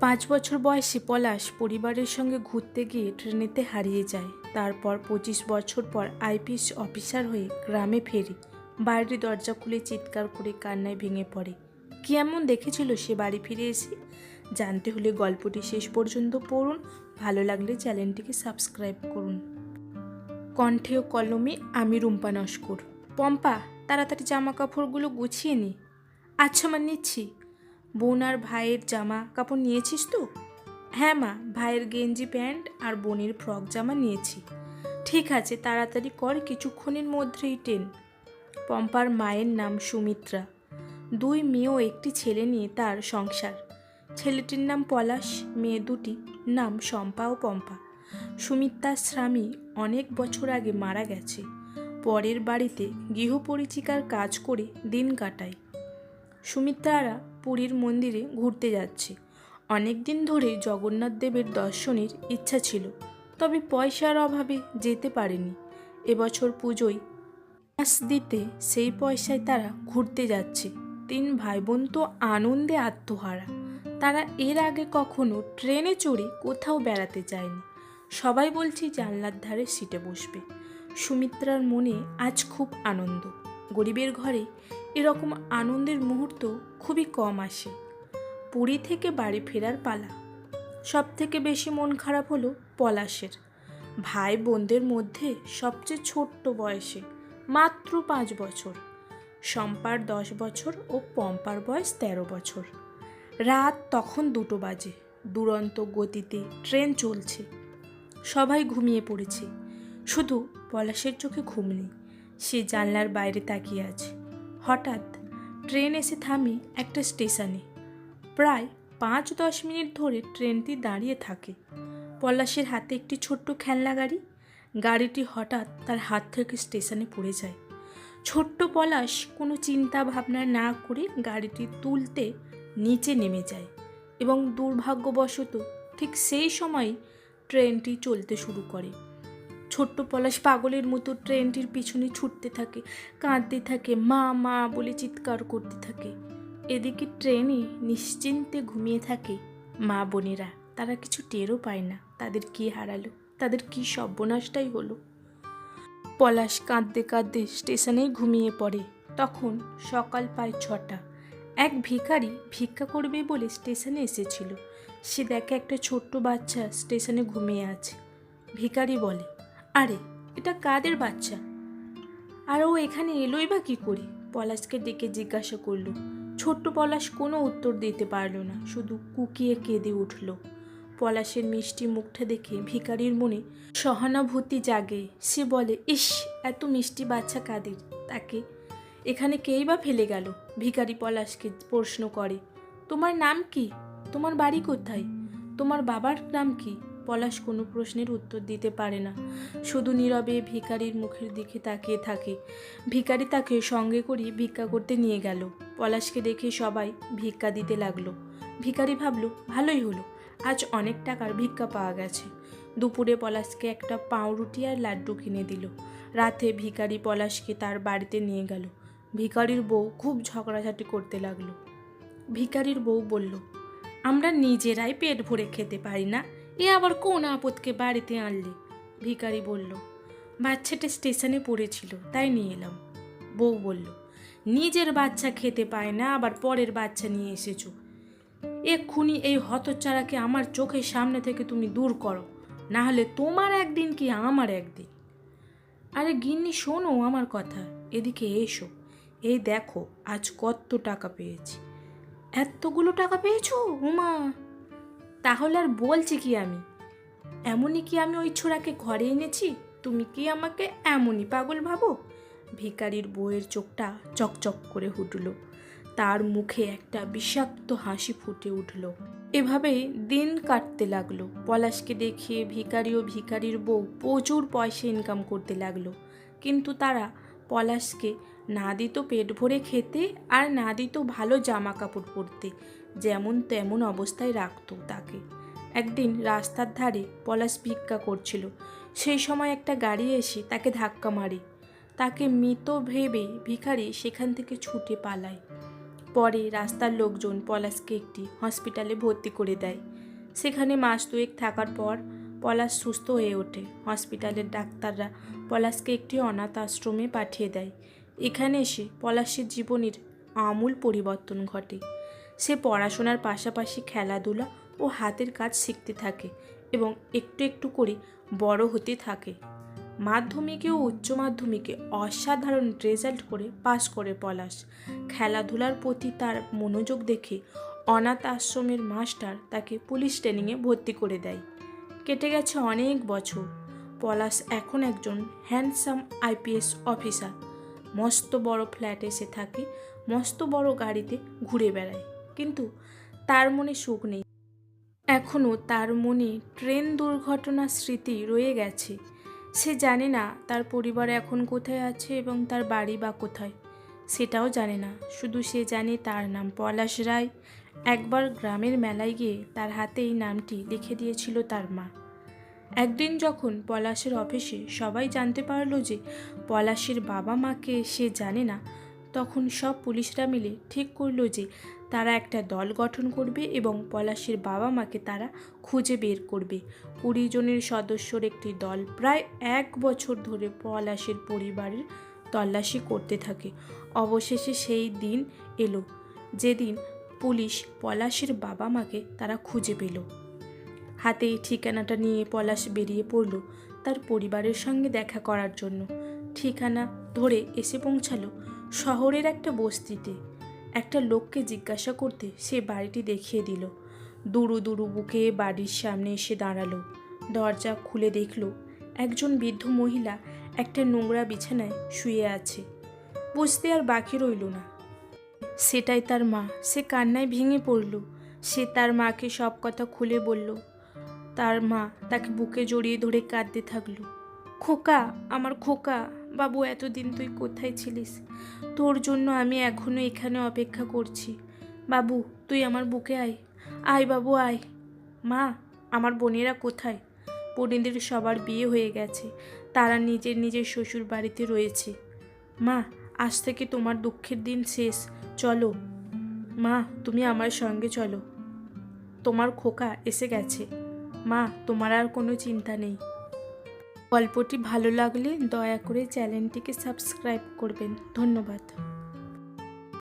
পাঁচ বছর বয়সে পলাশ পরিবারের সঙ্গে ঘুরতে গিয়ে ট্রেনেতে হারিয়ে যায়। তারপর পঁচিশ বছর পর আইপিএস অফিসার হয়ে গ্রামে ফেরে। বাড়ির দরজা খুলে চিৎকার করে কান্নায় ভেঙে পড়ে। কি এমন দেখেছিল সে বাড়ি ফিরে এসে? জানতে হলে গল্পটি শেষ পর্যন্ত পড়ুন। ভালো লাগলে চ্যানেলটিকে সাবস্ক্রাইব করুন। কণ্ঠে ও কলমে আমি রুম্পা নস্কর। পম্পা, তাড়াতাড়ি জামা কাপড়গুলো গুছিয়ে নি। আচ্ছা মা, নিচ্ছি। বোন আর ভাইয়ের জামা কাপড় নিয়েছিস তো? হ্যাঁ মা, ভাইয়ের গেঞ্জি প্যান্ট আর বোনের ফ্রক জামা নিয়েছি। ঠিক আছে, তাড়াতাড়ি কর, কিছুক্ষণের মধ্যেই ট্রেন পম্পার মায়ের নাম সুমিত্রা। দুই মেয়ে ও একটি ছেলে নিয়ে তার সংসার। ছেলেটির নাম পলাশ, মেয়ে দুটি নাম শম্পা ও পম্পা। সুমিত্রার স্বামী অনেক বছর আগে মারা গেছে। পরের বাড়িতে গৃহপরিচিকার কাজ করে দিন কাটায়। সুমিত্রারা পুরীর মন্দিরে ঘুরতে যাচ্ছে। অনেক দিন ধরে জগন্নাথ দেবের দর্শনের ইচ্ছা ছিল, তবে পয়সার অভাবে যেতে পারেনি। এবছর পুজোয় মাস দিতে সেই পয়সায় তারা ঘুরতে যাচ্ছে। তিন ভাই বোন তো আনন্দে আত্মহারা। তারা এর আগে কখনো ট্রেনে চড়ে কোথাও বেড়াতে যায়নি। সবাই বলছি জানলার ধারে সিটে বসবে। সুমিত্রার মনে আজ খুব আনন্দ। গরিবের ঘরে এরকম আনন্দের মুহূর্ত খুবই কম আসে। পুরী থেকে বাড়ি ফেরার পালা। সব থেকে বেশি মন খারাপ হলো পলাশের। ভাই বোনদের মধ্যে সবচেয়ে ছোট্ট বয়সে মাত্র পাঁচ বছর। শম্পার দশ বছর ও পম্পার বয়স তেরো বছর। রাত তখন দুটো বাজে। দুরন্ত গতিতে ট্রেন চলছে। সবাই ঘুমিয়ে পড়েছে। শুধু পলাশের চোখে ঘুম নেই। সে জানলার বাইরে তাকিয়ে আছে। হঠাৎ ট্রেন এসে থামে একটা স্টেশনে। প্রায় পাঁচ দশ মিনিট ধরে ট্রেনটি দাঁড়িয়ে থাকে। পলাশের হাতে একটি ছোট্ট খেলনা গাড়ি। গাড়িটি হঠাৎ তার হাত থেকে স্টেশনে পড়ে যায়। ছোট্ট পলাশ কোনো চিন্তা ভাবনা না করে গাড়িটি তুলতে নিচে নেমে যায় এবং দুর্ভাগ্যবশত ঠিক সেই সময় ট্রেনটি চলতে শুরু করে। ছোট্ট পলাশ পাগলের মতো ট্রেনটির পিছনে ছুটতে থাকে, কাঁদতে থাকে, মা মা বলে চিৎকার করতে থাকে। এদিকে ট্রেনে নিশ্চিন্তে ঘুমিয়ে থাকে মা বোনেরা। তারা কিছু টেরও পায় না, তাদের কি হারালো, তাদের কি সর্বনাশটাই হলো। পলাশ কাঁদতে কাঁদতে স্টেশনেই ঘুমিয়ে পড়ে। তখন সকাল প্রায় ছটা। এক ভিখারি ভিক্ষা করবে বলে স্টেশনে এসেছিল। সে দেখে একটা ছোট্ট বাচ্চা স্টেশনে ঘুমিয়ে আছে। ভিখারি বলে আরে, এটা কাদের বাচ্চা? আর ও এখানে এলোই বা কী করে? পলাশকে ডেকে জিজ্ঞাসা করল। ছোট্ট পলাশ কোনো উত্তর দিতে পারল না, শুধু কুকিয়ে কেঁদে উঠল। পলাশের মিষ্টি মুখটা দেখে ভিখারির মনে সহানুভূতি জাগে। সে বলে, ইস, এত মিষ্টি বাচ্চা কাদের? তাকে এখানে কেই বা ফেলে গেল? ভিখারি পলাশকে প্রশ্ন করে, তোমার নাম কি? তোমার বাড়ি কোথায়? তোমার বাবার নাম কি? পলাশ কোনো প্রশ্নের উত্তর দিতে পারে না। শুধু নীরবে ভিখারির মুখের দিকে তাকিয়ে থাকে। ভিখারি তাকে সঙ্গে করে ভিক্ষা করতে নিয়ে গেল। পলাশকে দেখে সবাই ভিক্ষা দিতে লাগল। ভিখারি ভাবলো, ভালোই হলো। আজ অনেক টাকার ভিক্ষা পাওয়া গেছে। দুপুরে পলাশকে একটা পাউরুটি আর লাড্ডু কিনে দিল। রাতে ভিখারি পলাশকে তার বাড়িতে নিয়ে গেল। ভিখারির বউ খুব ঝগড়াঝাটি করতে লাগল। ভিখারির বউ বলল, আমরা নিজেরাই পেট ভরে খেতে পারি না। এ আবার কোন আপদকে বাড়িতে আনলে? ভিখারি বলল, বাচ্চাটা স্টেশনে পড়েছিল, তাই নিয়ে এলাম। বউ বলল, নিজের বাচ্চা খেতে পায় না, আবার পরের বাচ্চা নিয়ে এসেছ। এক্ষুনি এই হতচারাকে আমার চোখের সামনে থেকে তুমি দূর করো না হলে তোমার একদিন কি আমার একদিন? আরে গিন্নি, শোনো আমার কথা, এদিকে এসো, এই দেখো আজ কত টাকা পেয়েছি। এতগুলো টাকা পেয়েছ? উমা! তাহলে আর বলছি কি আমি? এমনই কি আমি ওই ছোড়াকে ঘরে এনেছি? তুমি কি আমাকে এমনই পাগল ভাবো? ভিকারির বইয়ের চোখটা চকচক করে উঠল তার মুখে একটা বিষাক্ত হাসি ফুটে উঠল। এভাবেই দিন কাটতে লাগল। পলাশকে দেখিয়ে ভিখারি ও ভিখারির বউ প্রচুর পয়সা ইনকাম করতে লাগল। কিন্তু তারা পলাশকে না দিত পেট ভরে খেতে আর না দিত ভালো জামা কাপড় পরতে। যেমন তেমন অবস্থায় রাখত তাকে। একদিন রাস্তার ধারে পলাশ ভিক্ষা করছিল। সেই সময় একটা গাড়ি এসে তাকে ধাক্কা মারে। তাকে মৃত ভেবে ভিখারি সেখান থেকে ছুটে পালায়। পরে রাস্তার লোকজন পলাশকে একটি হসপিটালে ভর্তি করে দেয়। সেখানে মাস দুয়েক থাকার পর পলাশ সুস্থ হয়ে ওঠে। হসপিটালের ডাক্তাররা পলাশকে একটি অনাথ আশ্রমে পাঠিয়ে দেয়। এখানে এসে পলাশের জীবনের আমূল পরিবর্তন ঘটে। সে পড়াশোনার পাশাপাশি খেলাধুলা ও হাতের কাজ শিখতে থাকে এবং একটু একটু করে বড় হতে থাকে। মাধ্যমিকে ও উচ্চ মাধ্যমিকে অসাধারণ রেজাল্ট করে পাশ করে পলাশ। খেলাধুলার প্রতি তার মনোযোগ দেখে অনাথ আশ্রমের মাস্টার তাকে পুলিশ ট্রেনিংয়ে ভর্তি করে দেয়। কেটে গেছে অনেক বছর। পলাশ এখন একজন হ্যান্ডসাম আইপিএস অফিসার। মস্ত বড় ফ্ল্যাটে সে থাকে, মস্ত বড় গাড়িতে ঘুরে বেড়ায়। কিন্তু তার মনে সুখ নেই। এখনও তার মনে ট্রেন দুর্ঘটনার স্মৃতি রয়ে গেছে। সে জানে না তার পরিবার এখন কোথায় আছে এবং তার বাড়ি বা কোথায়। সেটাও জানে না। শুধু সে জানে তার নাম পলাশ রায়। একবার গ্রামের মেলায় গিয়ে তার হাতে এই নামটি লিখে দিয়েছিল তার মা। একদিন যখন পলাশের অফিসে সবাই জানতে পারল যে পলাশের বাবা মাকে সে জানে না, তখন সব পুলিশরা মিলে ঠিক করল যে তারা একটা দল গঠন করবে এবং পলাশের বাবা মাকে তারা খুঁজে বের করবে। কুড়ি জনের সদস্যর একটি দল প্রায় এক বছর ধরে পলাশের পরিবারের তল্লাশি করতে থাকে। অবশেষে সেই দিন এলো, যেদিন পুলিশ পলাশের বাবা মাকে তারা খুঁজে পেল। হাতে ঠিকানাটা নিয়ে পলাশ বেরিয়ে পড়ল তার পরিবারের সঙ্গে দেখা করার জন্য। ঠিকানা ধরে এসে পৌঁছালো শহরের একটা বস্তিতে। একটা লোককে জিজ্ঞাসা করতে সে বাড়িটি দেখিয়ে দিল। দুরু দুরু বুকে বাড়ির সামনে এসে দাঁড়াল। দরজা খুলে দেখল একজন বৃদ্ধ মহিলা একটা নোংরা বিছানায় শুয়ে আছে। বুঝতে আর বাকি রইল না। সেটাই তার মা। সে কান্নায় ভেঙে পড়ল। সে তার মাকে সব কথা খুলে বলল। তার মা তাকে বুকে জড়িয়ে ধরে কাঁদতে থাকল। খোকা, আমার খোকা। বাবু, এতদিন তুই কোথায় ছিলিস? তোর জন্য আমি এখনও এখানে অপেক্ষা করছি। বাবু, তুই আমার বুকে আয়। আয় বাবু, আয়। মা, আমার বোনেরা কোথায়? বোনেদের সবার বিয়ে হয়ে গেছে। তারা নিজের নিজের শ্বশুর বাড়িতে রয়েছে। মা, আজ থেকে তোমার দুঃখের দিন শেষ। চলো। মা, তুমি আমার সঙ্গে চলো। তোমার খোকা এসে গেছে। মা, তোমার আর কোনো চিন্তা নেই। গল্পটি ভালো লাগলে দয়া করে চ্যানেলটিকে সাবস্ক্রাইব করবেন। ধন্যবাদ।